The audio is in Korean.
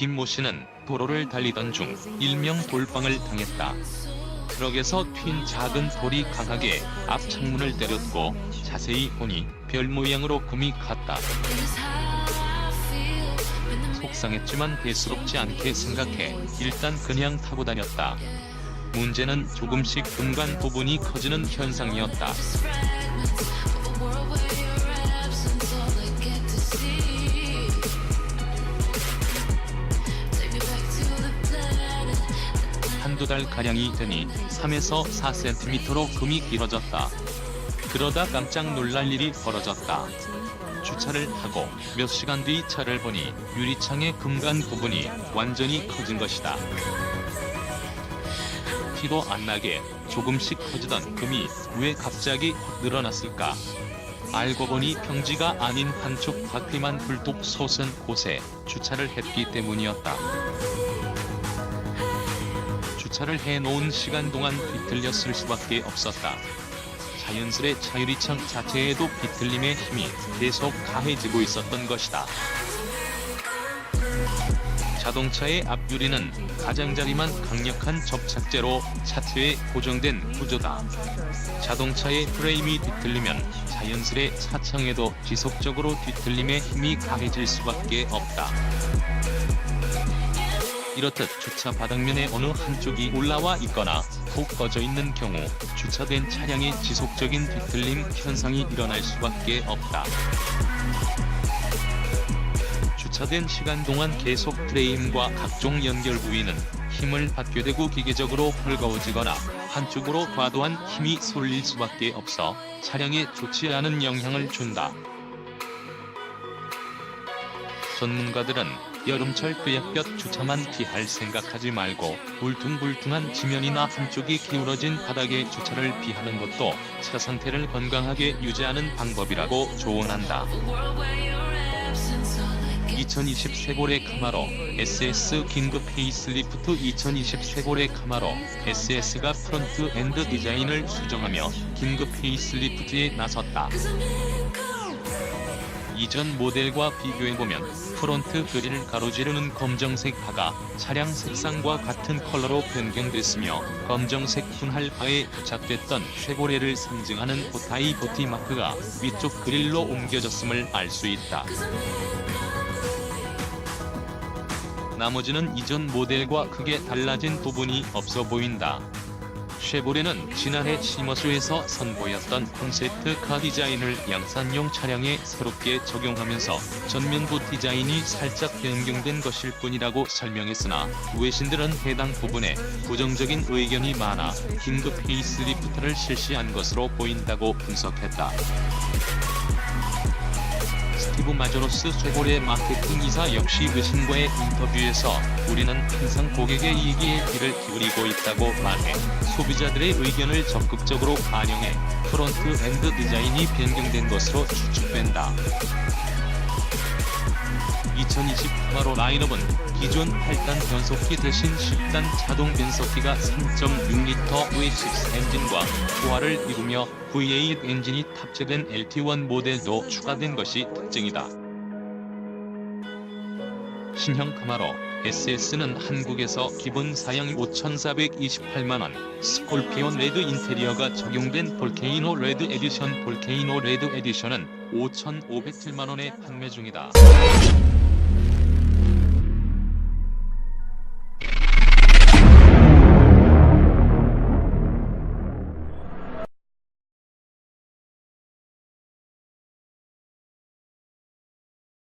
김모 씨는 도로를 달리던 중 일명 돌방을 당했다. 트럭에서 튄 작은 돌이 강하게 앞 창문을 때렸고 자세히 보니 별 모양으로 금이 갔다. 속상했지만 대수롭지 않게 생각해 일단 그냥 타고 다녔다. 문제는 조금씩 금간 부분이 커지는 현상이었다. 두달 가량이 되니 3에서 4cm로 금이 길어졌다. 그러다 깜짝 놀랄 일이 벌어졌다. 주차를 하고 몇 시간 뒤 차를 보니 유리창의 금간 부분이 완전히 커진 것이다. 티도 안 나게 조금씩 커지던 금이 왜 갑자기 확 늘어났을까? 알고 보니 평지가 아닌 한쪽 바퀴만 불뚝 솟은 곳에 주차를 했기 때문이었다. 주차를 해놓은 시간 동안 비틀렸을 수밖에 없었다. 자연스레 차유리창 자체에도 비틀림의 힘이 계속 가해지고 있었던 것이다. 자동차의 앞유리는 가장자리만 강력한 접착제로 차트에 고정된 구조다. 자동차의 프레임이 뒤틀리면 자연스레 차창에도 지속적으로 뒤틀림의 힘이 가해질 수밖에 없다. 이렇듯 주차 바닥면의 어느 한쪽이 올라와 있거나 푹 꺼져 있는 경우 주차된 차량의 지속적인 뒤틀림 현상이 일어날 수밖에 없다. 주차된 시간 동안 계속 프레임과 각종 연결 부위는 힘을 받게 되고 기계적으로 헐거워지거나 한쪽으로 과도한 힘이 쏠릴 수밖에 없어 차량에 좋지 않은 영향을 준다. 전문가들은 여름철 끄역볕 주차만 피할 생각하지 말고 울퉁불퉁한 지면이나 한쪽이 기울어진 바닥에 주차를 피하는 것도 차 상태를 건강하게 유지하는 방법이라고 조언한다. 2020 세골의 카마로 SS 긴급 페이스리프트 2020 세골의 카마로 SS가 프론트 엔드 디자인을 수정하며 긴급 페이스리프트에 나섰다. 이전 모델과 비교해보면 프론트 그릴을 가로지르는 검정색 바가 차량 색상과 같은 컬러로 변경됐으며 검정색 분할 바에 부착됐던 쉐보레를 상징하는 보타이 보티 마크가 위쪽 그릴로 옮겨졌음을 알 수 있다. 나머지는 이전 모델과 크게 달라진 부분이 없어 보인다. 쉐보레는 지난해 시머스에서 선보였던 콘셉트 카 디자인을 양산용 차량에 새롭게 적용하면서 전면부 디자인이 살짝 변경된 것일 뿐이라고 설명했으나 외신들은 해당 부분에 부정적인 의견이 많아 긴급 페이스리프트를 실시한 것으로 보인다고 분석했다. 스티브 마조로스 쉐보레 마케팅 이사 역시 외신과의 인터뷰에서 우리는 항상 고객의 이익에 귀를 기울이고 있다고 말해 소비자들의 의견을 적극적으로 반영해 프론트 엔드 디자인이 변경된 것으로 추측된다. 2020 카마로 라인업은 기존 8단 변속기 대신 10단 자동 변속기가 3.6L V6 엔진과 조화를 이루며 V8 엔진이 탑재된 LT1 모델도 추가된 것이 특징이다. 신형 카마로 SS는 한국에서 기본 사양 5,428만원, 스콜피온 레드 인테리어가 적용된 볼케이노 레드 에디션 볼케이노 레드 에디션은 5,507만원에 판매 중이다.